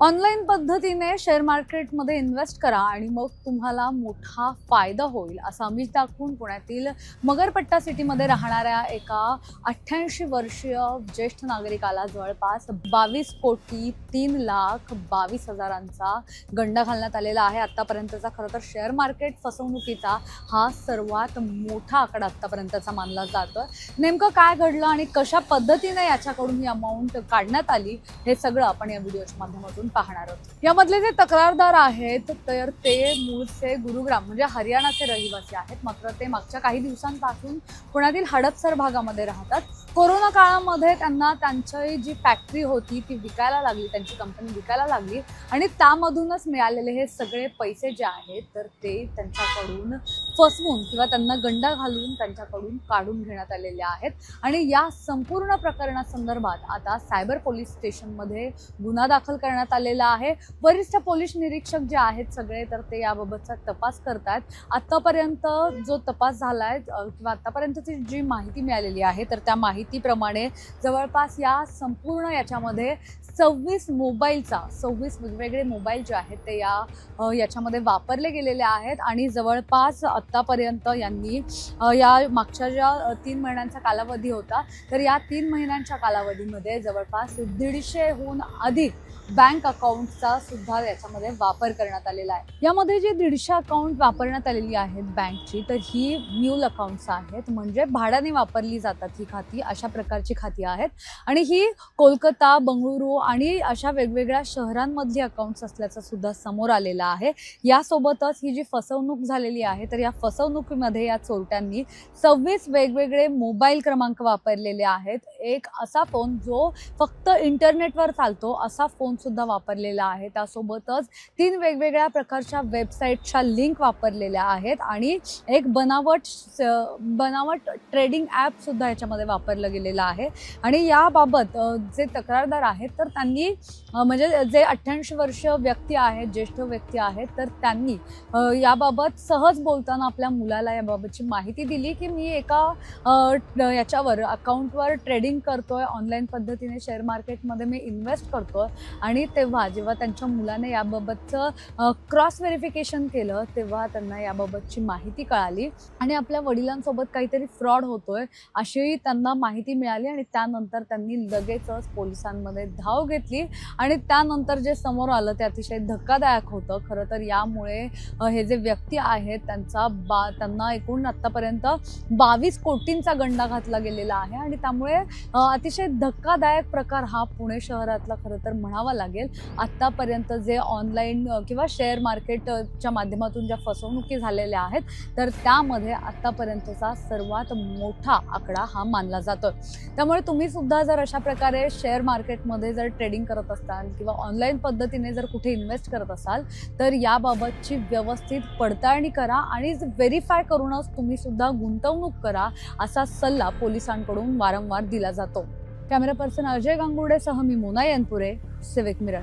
Online पद्धतीने share मार्केटमध्ये invest करा आणि मग तुम्हाला मोठा फायदा होईल असं आम्ही दाखवून पुण्यातील मगरपट्टा सिटीमध्ये राहणाऱ्या एका अठ्ठ्याऐंशी वर्षीय ज्येष्ठ नागरिकाला जवळपास बावीस कोटी तीन लाख बावीस हजारांचा गंडा घालण्यात आलेला आहे. आत्तापर्यंतचा खरं तर शेअर मार्केट फसवणुकीचा हा सर्वात मोठा आकडा आत्तापर्यंतचा मानला जातो नेमकं काय घडलं आणि कशा पद्धतीने याच्याकडून ही अमाऊंट काढण्यात आली हे सगळं आपण या व्हिडिओच्या माध्यमातून पाहणार आहोत. यामधले जे तक्रारदार आहेत तर ते मूळचे गुरुग्राम म्हणजे हरियाणाचे रहिवासी आहेत. मात्र ते मागच्या काही दिवसांपासून पुण्यातील हडपसर भागामध्ये राहतात. कोरोना काळामध्ये त्यांना त्यांची जी फॅक्टरी होती ती विकायला लागली त्यांची कंपनी विकायला लागली. आणि त्यामधूनच मिळालेले हे सगळे पैसे जे आहेत तर ते त्यांच्याकडून फसवून किंवा त्यांना गंडा घालून त्यांच्याकडून काढून घेण्यात आलेल्या आहेत. आणि या संपूर्ण प्रकरणासंदर्भात आता सायबर पोलीस स्टेशनमध्ये गुन्हा दाखल करण्यात आलेला आहे. वरिष्ठ पोलीस निरीक्षक जे आहेत सगळे तर ते याबाबतचा तपास करतात आत्तापर्यंत जो तपास झाला आहे किंवा आत्तापर्यंतची जी माहिती मिळालेली आहे तर त्या माहितीप्रमाणे जवळपास या संपूर्ण याच्यामध्ये सव्वीस मोबाईलचा सव्वीस वेगवेगळे मोबाईल जे आहेत ते या याच्यामध्ये वापरले गेलेले आहेत. आणि जवळपास आत्तापर्यंत यांनी या मागच्या ज्या तीन महिन्यांचा कालावधी होता तर या तीन महिन्यांच्या कालावधीमध्ये जवळपास दीडशेहून अधिक बँक अकाउंटचा सुद्धा याच्यामध्ये वापर करण्यात आलेला आहे. यामध्ये जे दीडशे अकाउंट वापरण्यात आलेली आहेत बँकची तर ही म्यूल अकाउंट्स आहेत म्हणजे भाड्याने वापरली जातात ही खाती अशा प्रकारची खाती आहेत. आणि ही कोलकाता बंगळुरू आणि अशा वेगवेगळ्या शहरांमधली अकाउंट्स असल्याचं सुद्धा समोर आलेलं आहे. यासोबतच ही जी फसवणूक झालेली आहे तर या फसवणुकीमध्ये या चोरट्यांनी सव्वीस वेगवेगळे मोबाईल क्रमांक वापरलेले आहेत. एक असा फोन जो फक्त इंटरनेटवर चालतो असा फोन सुद्धा वापरलेला आहे. त्यासोबतच तीन वेगवेगळ्या प्रकारच्या वेबसाईटच्या लिंक वापरलेल्या आहेत आणि एक बनावट बनावट ट्रेडिंग ॲपसुद्धा याच्यामध्ये वापरलं गेलेलं आहे. आणि याबाबत जे तक्रारदार आहेत तर त्यांनी म्हणजे जे अठ्ठ्याऐंशी वर्ष व्यक्ती आहेत ज्येष्ठ व्यक्ती आहेत तर त्यांनी याबाबत सहज बोलताना आपल्या मुलाला याबाबतची माहिती दिली की मी एका याच्यावर अकाउंटवर ट्रेडिंग करतोय ऑनलाईन पद्धतीने शेअर मार्केटमध्ये मी इन्व्हेस्ट करतोय आणि तेव्हा जेव्हा त्यांच्या मुलाने याबाबतचं क्रॉस व्हेरिफिकेशन केलं तेव्हा त्यांना याबाबतची माहिती कळाली आणि आपल्या वडिलांसोबत काहीतरी फ्रॉड होतोय अशीही त्यांना माहिती मिळाली आणि त्यानंतर त्यांनी लगेचच पोलिसांमध्ये धाव घेतली आणि त्यानंतर जे समोर आलं ते अतिशय धक्कादायक होतं. खरं तर यामुळे हे जे व्यक्ती आहेत त्यांचा बा त्यांना एकूण आत्तापर्यंत बावीस कोटींचा गंडा घातला गेलेला आहे आणि त्यामुळे अतिशय धक्कादायक प्रकार हा पुणे शहरातला खरं तर म्हणावा लागेल. आत्तापर्यंत जे ऑनलाईन किंवा शेअर मार्केटच्या माध्यमातून ज्या फसवणुकी झालेल्या आहेत तर त्यामध्ये आत्तापर्यंतचा सर्वात मोठा आकडा हा मानला जातो त्यामुळे तुम्ही सुद्धा जर अशा प्रकारे शेअर मार्केटमध्ये जर ट्रेडिंग करत असाल किंवा ऑनलाईन पद्धतीने जर कुठे इन्व्हेस्ट करत असाल तर याबाबतची व्यवस्थित पडताळणी करा आणि व्हेरीफाय करूनच तुम्ही सुद्धा गुंतवणूक करा असा सल्ला पोलिसांकडून वारंवार दिला जातो. कॅमेरा पर्सन अजय गांगुर्डेसह मी मोना यनपुरे सिविक मिरर